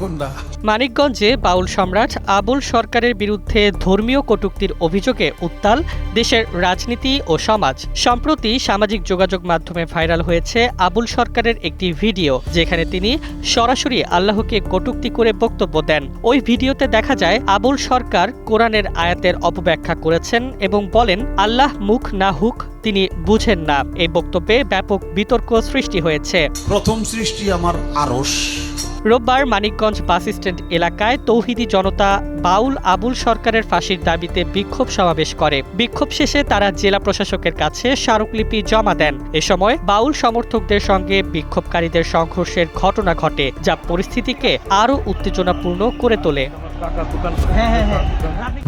কোনটা? মানিকগঞ্জে বাউল সম্রাট আবুল সরকারের বিরুদ্ধে ধর্মীয় কটুক্তির অভিযোগে উত্তাল দেশের রাজনীতি ও সমাজ। সম্প্রতি সামাজিক যোগাযোগ মাধ্যমে ভাইরাল হয়েছে আবুল সরকারের একটি ভিডিও যেখানে তিনি সরাসরি আল্লাহকে কটুক্তি করে বক্তব্য দেন। ওই ভিডিওতে দেখা যায় আবুল সরকার কোরআনের আয়াতের অপব্যাখ্যা করেছেন এবং বলেন আল্লাহ মুখ না হুক তিনি বুঝেন না। এই বক্তব্যে ব্যাপক বিতর্ক সৃষ্টি হয়েছে। প্রথম সৃষ্টি আমার আরস রোববার মানিকগঞ্জ বাস স্ট্যান্ড এলাকায় তৌহিদি জনতা বাউল আবুল সরকারের ফাঁসির দাবিতে বিক্ষোভ সমাবেশ করে। বিক্ষোভ শেষে তারা জেলা প্রশাসকের কাছে স্মারকলিপি জমা দেন। এ সময় বাউল সমর্থকদের সঙ্গে বিক্ষোভকারীদের সংঘর্ষের ঘটনা ঘটে যা পরিস্থিতিকে আরও উত্তেজনাপূর্ণ করে তোলে।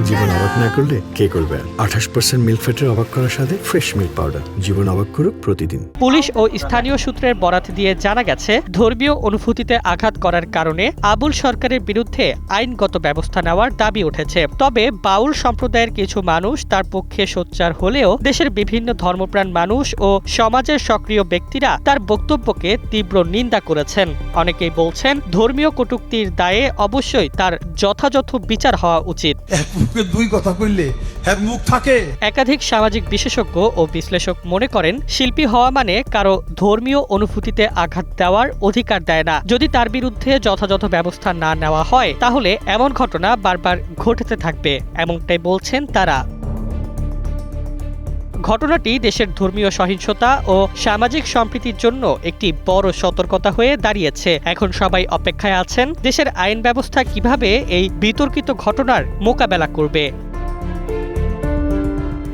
জীবন অবাক না করলে কে করবে? আঠাশ পার্সেন্ট মিল্ক ফ্যাটের অবাক করার সাথে ফ্রেশ মিল্ক পাউডার জীবন অবাক করুক প্রতিদিন। পুলিশ ও স্থানীয় সূত্রের বরাত দিয়ে জানা গেছে ধর্মীয় অনুভূতিতে আঘাত করার কারণে আবুল সরকারের বিরুদ্ধে আইনগত ব্যবস্থা নেওয়ার দাবি উঠেছে। তবে বাউল সম্প্রদায়ের কিছু মানুষ তার পক্ষে সোচ্চার হলেও দেশের বিভিন্ন ধর্মপ্রাণ মানুষ ও সমাজের সক্রিয় ব্যক্তিরা তার বক্তব্যকে তীব্র নিন্দা করেছেন। অনেকেই বলছেন, ধর্মীয় কটূক্তির দায়ে অবশ্যই তার যথাযথ বিচার হওয়া উচিত। দুই কথা কইলে মুখ থাকে। একাধিক সামাজিক বিশেষজ্ঞ ও বিশ্লেষক মনে করেন, শিল্পী হওয়া মানে কারও ধর্মীয় অনুভূতিতে আঘাত দেওয়ার অধিকার দেয় না। যদি তার বিরুদ্ধে যথাযথ ব্যবস্থা না নেওয়া হয়, তাহলে এমন ঘটনা বারবার ঘটতে থাকবে, এমনটাই বলছেন তারা। ঘটনাটি দেশের ধর্মীয় সহিংসতা ও সামাজিক সম্প্রীতির জন্য একটি বড় সতর্কতা হয়ে দাঁড়িয়েছে। এখন সবাই অপেক্ষায় আছেন, দেশের আইন ব্যবস্থা কীভাবে এই বিতর্কিত ঘটনার মোকাবেলা করবে।